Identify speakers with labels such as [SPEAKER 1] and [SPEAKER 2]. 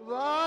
[SPEAKER 1] Satnam Sri Waheguru Sahib